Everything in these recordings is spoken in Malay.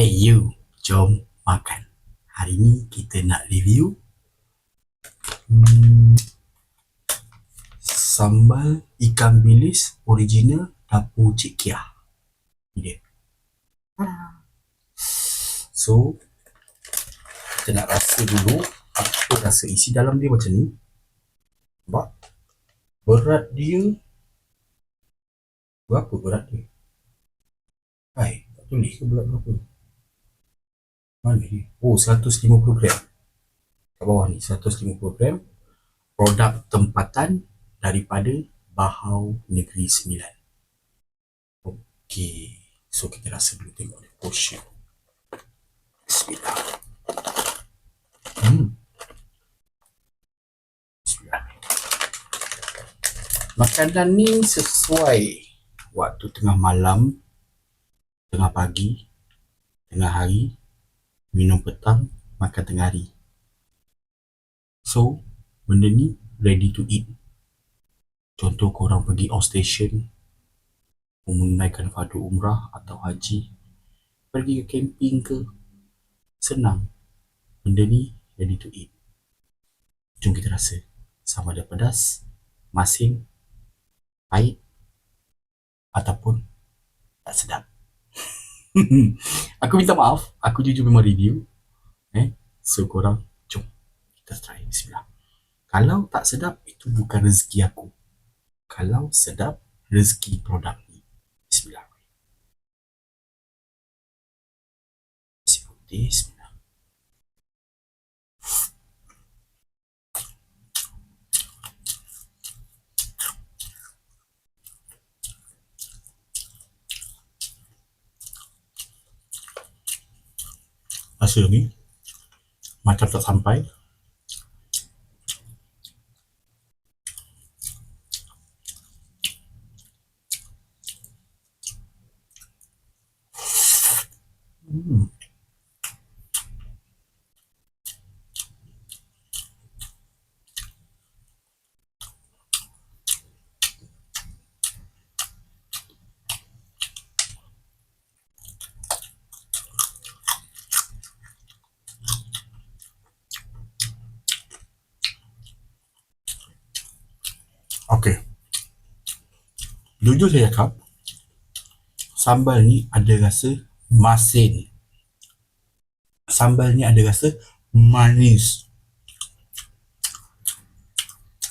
Hey you, jom makan. Hari ni kita nak review hmm, sambal ikan bilis original dapur Cik Kia. Dia. So, kita nak rasa dulu apa rasa isi dalam dia macam ni. Nampak? Berat dia berapa berat dia? Hai, tak tulis ke berat berapa? Mana dia? Oh, 150 gram. Kat bawah ni, 150 gram. Produk tempatan daripada Bahau Negeri Sembilan. Okey. So, kita rasa dulu tengok dia. Portion. Bismillah. Hmm. Bismillah. Makanan ni sesuai waktu tengah malam, tengah pagi, tengah hari, minum petang, makan tengah hari. So, benda ni ready to eat. Contoh korang pergi outstation, menunaikan fardu umrah atau haji, pergi ke camping ke, senang. Benda ni ready to eat. Jom kita rasa sama ada pedas, masin, pahit ataupun tak sedap. aku minta maaf, aku jujur memang review. Eh, so korang jom kita try bismillah. Kalau tak sedap itu bukan rezeki aku. Kalau sedap rezeki produk ni. Bismillah. Bismillah. Rasa ni macam tak sampai. Hmm. Okey. Jujur saya cakap, sambal ni ada rasa masin. Sambal ni ada rasa manis.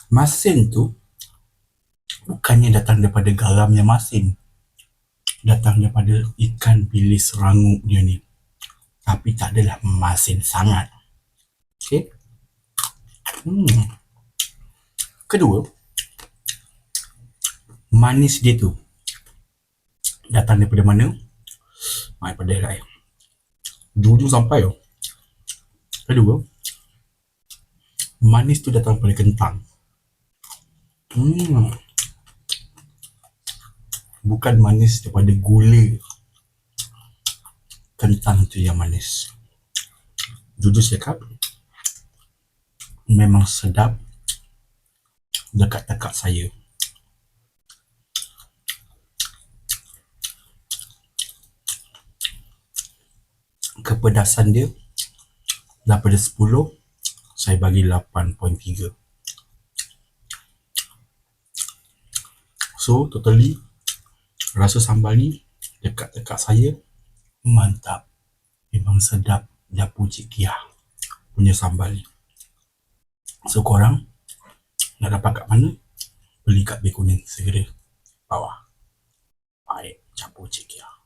Masin tu bukannya datang daripada garam yang masin. Datang daripada ikan bilis rangup dia ni. Tapi tak adalah masin sangat. Okey. Hmm. Kedua, manis dia tu datang daripada mana? Mai pada lah eh. Jujur sampai oh. Kedua, manis tu datang daripada kentang. Hmm. Bukan manis daripada gula. Kentang tu yang manis. Jujur cakap, memang sedap dekat tekak saya. Kepedasan dia. Daripada 10 saya bagi 8.3 so totally rasa sambal ni dekat-dekat saya mantap. Memang sedap dapur Cik Kia punya sambal ni. So korang nak dapat kat mana? Beli kat Bekuning segera. Bawah. Baik campur Cik Kia